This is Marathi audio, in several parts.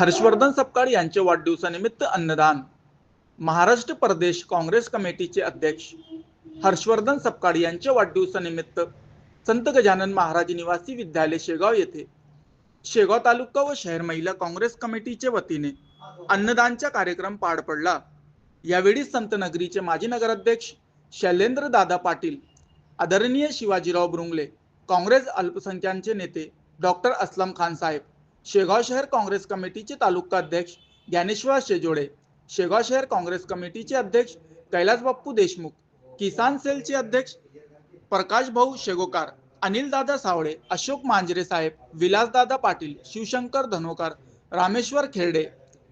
हर्षवर्धन सपकाळ यांच्या वाढदिवसानिमित्त अन्नदान. महाराष्ट्र प्रदेश काँग्रेस कमिटीचे अध्यक्ष हर्षवर्धन सपकाळ यांच्या वाढदिवसानिमित्त संत गजानन महाराज निवासी विद्यालय शेगाव येथे शेगाव तालुका व शहर महिला काँग्रेस कमिटीच्या वतीने अन्नदानचा कार्यक्रम पार पडला. यावेळी संत नगरीचे माजी नगराध्यक्ष शैलेंद्र दादा पाटील आदरणीय शिवाजीराव ब्रुंगले काँग्रेस अल्पसंख्याचे नेते डॉक्टर असलम खान साहेब शेगाव शहर काँग्रेस कमिटीचे तालुका अध्यक्ष ज्ञानेश्वर शेजोडे शेगाव शहर काँग्रेस कमिटीचे अध्यक्ष कैलास बाप्पू देशमुख किसान सेलचे अध्यक्ष प्रकाश भाऊ शेगोकार अनिलदादा सावळे अशोक मांजरे साहेब विलासदादा पाटील शिवशंकर धनोकार रामेश्वर खेरडे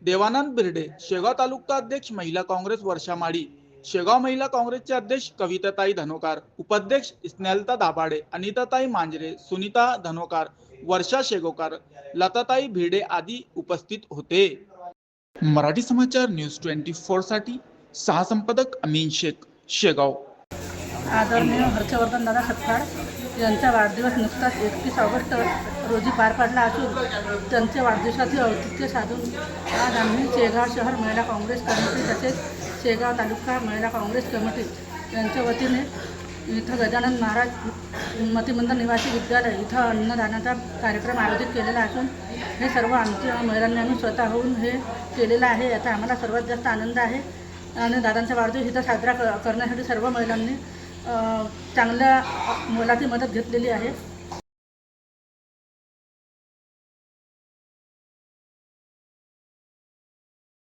देवानंद बिर्डे शेगाव तालुका अध्यक्ष महिला काँग्रेस वर्षा माडी शेगाव महिला काँग्रेसचे अध्यक्ष कविताताई धनोकार उपाध्यक्ष स्नेहलता दाभाडे अनिताताई मांजरे सुनीता धनोकार वर्षा शेगोकार लताताई भिडे आदी उपस्थित होते. मराठी समाचार न्यूज ट्वेंटी फोरसाठी सहा संपादक अमीन शेख शेगाव. आदरणीय हर्षवर्धन दादा सत्कार यांचा वाढदिवस नुकताच एकतीस ऑगस्ट रोजी पार पडला असून त्यांच्या वाढदिवसाचे औचित्य साधून आज आम्ही शेगाव शहर महिला काँग्रेस कमिटी तसेच शेगाव तालुका महिला काँग्रेस कमिटी यांच्या वतीने इथं गजानन महाराज मतिमंद निवासी विद्यालय इथं अन्नदानाचा कार्यक्रम आयोजित केलेला असून हे सर्व आमच्या महिलांनी आम्ही स्वतःहून हे केलेलं आहे. याचा आम्हाला सर्वात जास्त आनंद आहे. आणि दादांचा वाढदिवस इथं साजरा क करण्यासाठी सर्व महिलांनी चांगल्या मोलाची मदत घेतलेली आहे.